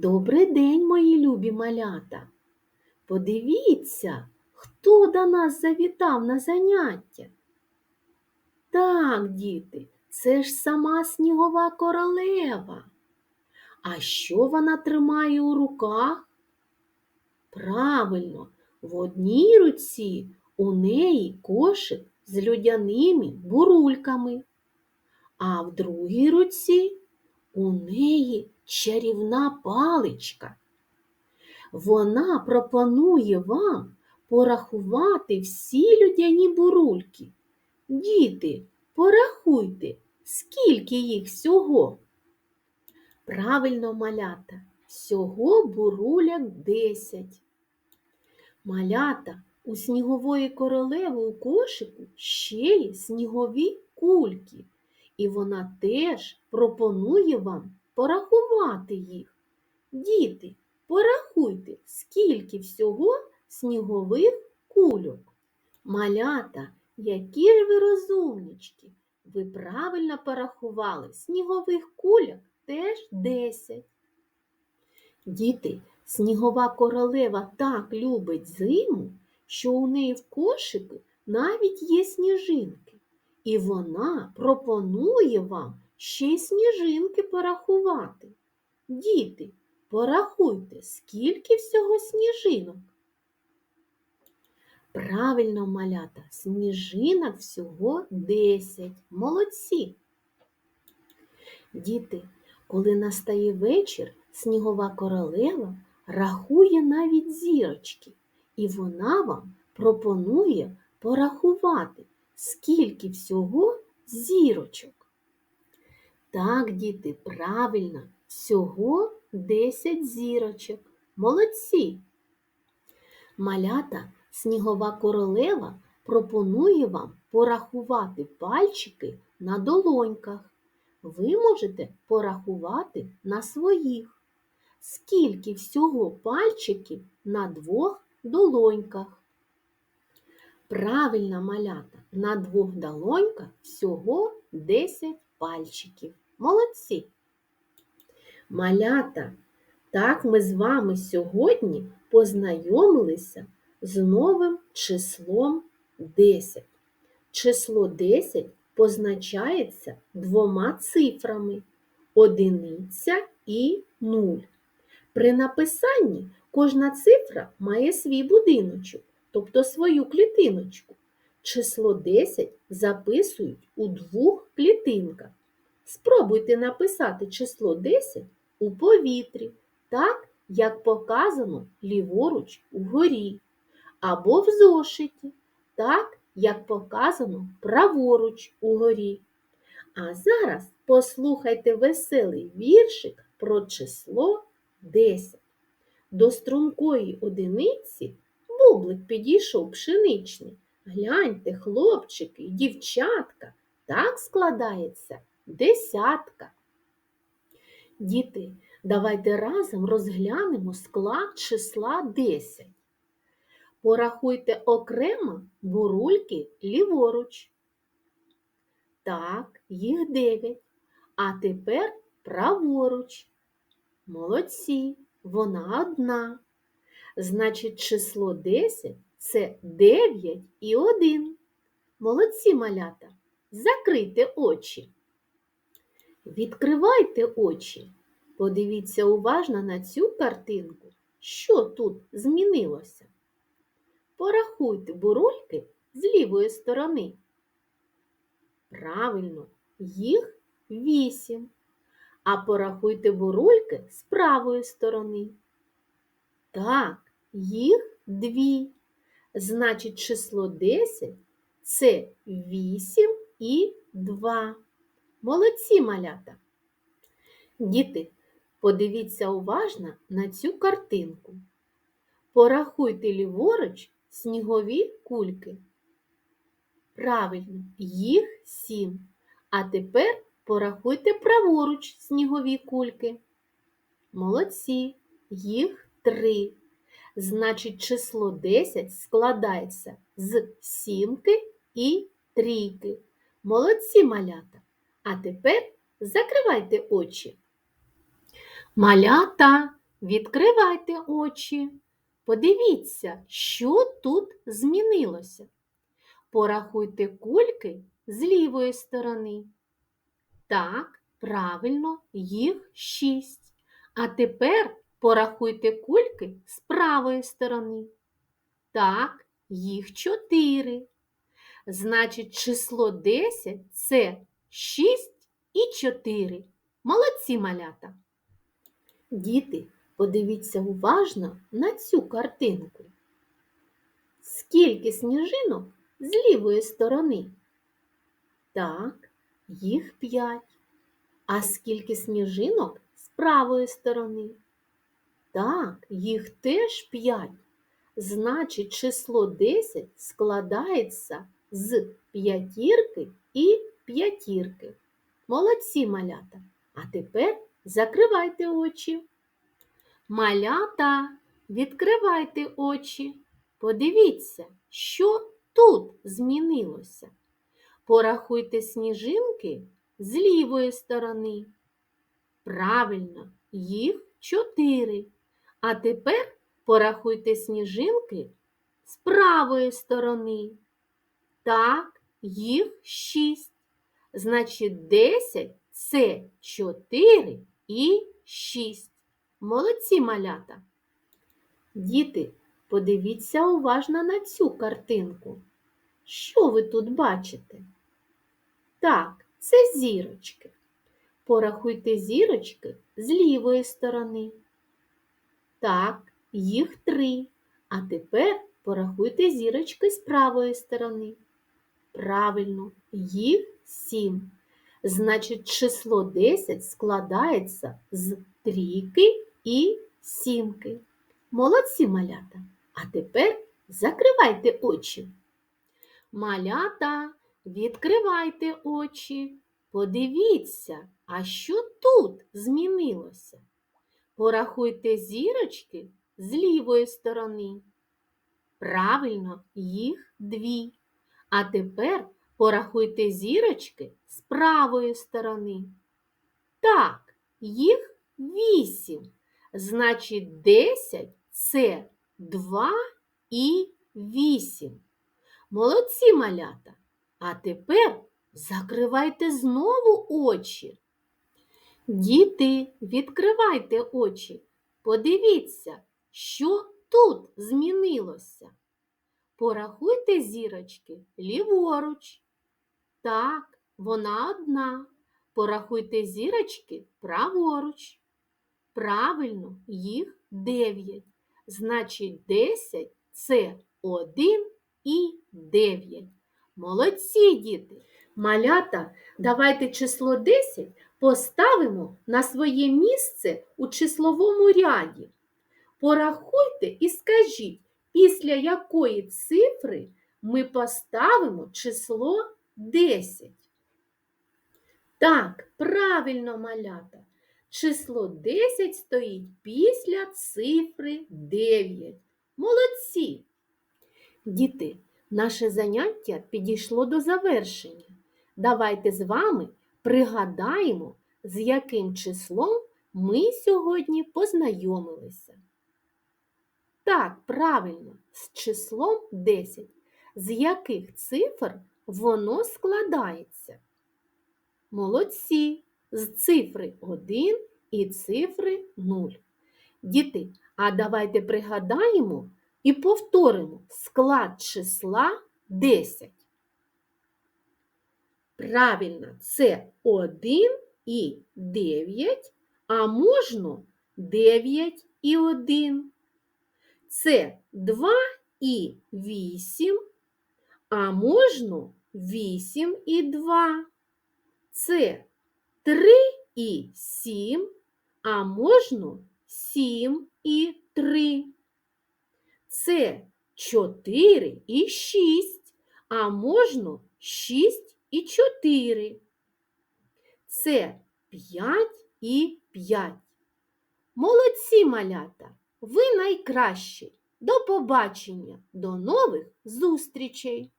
Добрий день, мої любі малята. Подивіться, хто до нас завітав на заняття. Так, діти, це ж сама снігова королева. А що вона тримає у руках? Правильно, в одній руці у неї кошик з людяними бурульками, а в другій руці у неї чарівна паличка. Вона пропонує вам порахувати всі людяні бурульки. Діти, порахуйте, скільки їх всього. Правильно, малята, всього буруляк десять. Малята у снігової королеви у кошику ще є снігові кульки, і вона теж пропонує вам порахувати їх. Діти, порахуйте, скільки всього снігових кульок. Малята, які ж ви розумнички! Ви правильно порахували снігових куляк теж 10. Діти, снігова королева так любить зиму, що у неї в кошику навіть є сніжинки. І вона пропонує вам ще й сніжинки порахувати. Діти, порахуйте, скільки всього сніжинок. Правильно, малята, сніжинок всього 10. Молодці. Діти, коли настає вечір, снігова королева рахує навіть зірочки, і вона вам пропонує порахувати, скільки всього зірочок. Так, діти, правильно, всього 10 зірочок. Молодці. Малята снігова королева пропонує вам порахувати пальчики на долоньках. Ви можете порахувати на своїх. Скільки всього пальчиків на двох долоньках? Правильно, малята, на двох долоньках всього 10 пальчиків. Молодці! Малята, так ми з вами сьогодні познайомилися з новим числом 10. Число 10 позначається двома цифрами одиниця і нуль. При написанні кожна цифра має свій будиночок, тобто свою клітиночку. Число 10 записують у двох клітинках. Спробуйте написати число 10 у повітрі, так, як показано ліворуч угорі, або в зошиті, так, як показано праворуч угорі. А зараз послухайте веселий віршик про число 10. До стрункої одиниці бублик підійшов пшеничний. Гляньте, хлопчики і дівчатка, так складається десятка. Діти, давайте разом розглянемо склад числа 10. Порахуйте окремо бурульки ліворуч. Так, їх 9. А тепер праворуч. Молодці, вона одна. Значить, число 10 це 9 і 1. Молодці малята. Закрийте очі. Відкривайте очі. Подивіться уважно на цю картинку. Що тут змінилося? Порахуйте бурульки з лівої сторони. Правильно, їх вісім. А порахуйте бурульки з правої сторони. Так, їх дві. Значить, число 10 це 8 і 2. Молодці малята. Діти, подивіться уважно на цю картинку. Порахуйте ліворуч снігові кульки. Правильно, їх сім. А тепер порахуйте праворуч снігові кульки. Молодці, їх три. Значить, число 10 складається з сімки і трійки. Молодці малята. А тепер закривайте очі. Малята, відкривайте очі. Подивіться, що тут змінилося. Порахуйте кульки з лівої сторони. Так, правильно, їх шість. А тепер порахуйте кульки з правої сторони. Так, їх чотири. Значить, число 10 це 6 і 4. Молодці малята. Діти, подивіться уважно на цю картинку. Скільки сніжинок з лівої сторони? Так, їх 5. А скільки сніжинок з правої сторони? Так, їх теж 5. Значить, число 10 складається з п'ятірки і п'ятірки. Молодці малята. А тепер закривайте очі. Малята, відкривайте очі. Подивіться, що тут змінилося. Порахуйте сніжинки з лівої сторони. Правильно, їх чотири. А тепер порахуйте сніжинки з правої сторони. Так, їх шість. Значить, 10 це 4 і 6. Молодці малята. Діти, подивіться уважно на цю картинку. Що ви тут бачите? Так, це зірочки. Порахуйте зірочки з лівої сторони. Так, їх три. А тепер порахуйте зірочки з правої сторони. Правильно, їх сім. Значить, число 10 складається з трійки і сімки. Молодці малята. А тепер закривайте очі. Малята, відкривайте очі. Подивіться, а що тут змінилося? Порахуйте зірочки з лівої сторони. Правильно, їх дві. А тепер порахуйте зірочки з правої сторони. Так, їх вісім. Значить, 10 це 2 і 8. Молодці малята. А тепер закривайте знову очі. Діти, відкривайте очі. Подивіться, що тут змінилося. Порахуйте зірочки ліворуч. Так, вона одна. Порахуйте зірочки праворуч. Правильно, їх 9. Значить, 10 це 1 і 9. Молодці діти! Малята, давайте число 10 поставимо на своє місце у числовому ряді. Порахуйте і скажіть, після якої цифри ми поставимо число 10. Так, правильно малята. Число 10 стоїть після цифри 9. Молодці! Діти, наше заняття підійшло до завершення. Давайте з вами пригадаємо, з яким числом ми сьогодні познайомилися. Так, правильно, з числом 10. З яких цифр воно складається? Молодці! З цифри 1 і цифри 0. Діти, а давайте пригадаємо і повторимо склад числа 10. Правильно, це 1 і 9, а можна 9 і 1. Це 2 і 8, а можна 8 і 2. Це 3 і 7, а можна 7 і 3. Це 4 і 6, а можна 6 і 4. Це 5 і 5. Молодці малята! Ви найкращі! До побачення, до нових зустрічей!